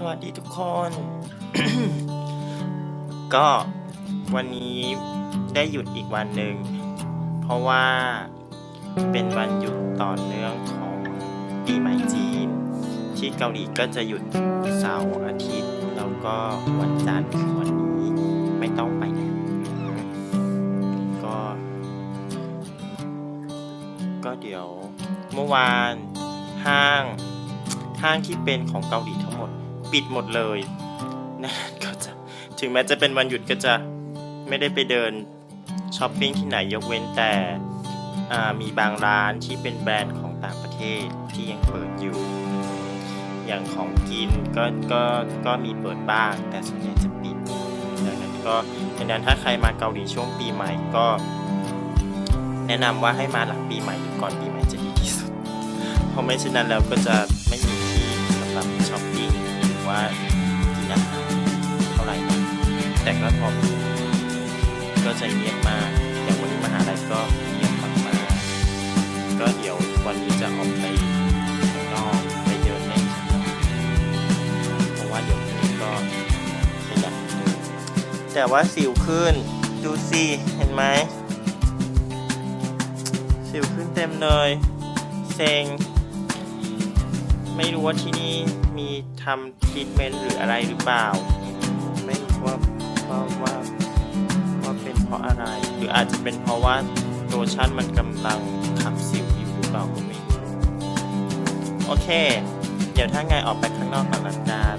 สวัสดีทุกคน ก็วันนี้ได้หยุดอีกวันหนึ่ง เพราะว่าเป็นวันหยุดต่อเนื่องของปีใหม่จีน ที่เกาหลีก็จะหยุดเสาร์อาทิตย์ แล้วก็วันจันทร์คือวันนี้ไม่ต้องไปไหนก็ ก็เดี๋ยวเมื่อวานห้างห้างที่เป็นของเกาหลีทั้งหมด ปิดหมดเลยนะก็จะถึงแม้จะเป็นวันหยุดก็จะไม่ได้ไปเดินช้อปปิ้งที่ไหนยกเว้นแต่มีบางร้านที่เป็นแบรนด์ของต่างประเทศที่ยังเปิดอยู่ อย่างของกินก็ก็ก็มีเปิดบ้าง แต่ส่วนใหญ่จะปิดดังนั้นก็ดังนั้นถ้าใครมาเกาหลีช่วงปีใหม่ก็ แนะนำว่าให้มาหลังปีใหม่หรือก่อนปีใหม่จะดีที่สุด เพราะไม่เช่นนั้นแล้วก็จะไม่มีที่สำหรับช้อปปิ้ง ว่ากินอาหารเท่าไหร่นะแต่ก็พอก็จะเงียบมากอย่างวันนี้มหาลัยก็เงียบมากๆก็เดี๋ยววันนี้จะออกไปข้างนอกไปเดินเล่นข้างนอกเพราะว่าเดี๋ยวพรุ่งนี้ก็ไม่อยากเดินแต่ว่าสิวขึ้นดูสิเห็นไหมสิวขึ้นเต็มเลยเซ็ง ไม่รู้ว่าที่นี่มีทำทรีทเมนต์หรืออะไรหรือเปล่า ไม่รู้ว่าว่าว่าว่าเป็นเพราะอะไร หรืออาจจะเป็นเพราะว่าโลชั่นมันกำลังขับสิวอยู่หรือเปล่าก็ไม่รู้ โอเค เดี๋ยวถ้าไงออกไปข้างนอกก่อนละกัน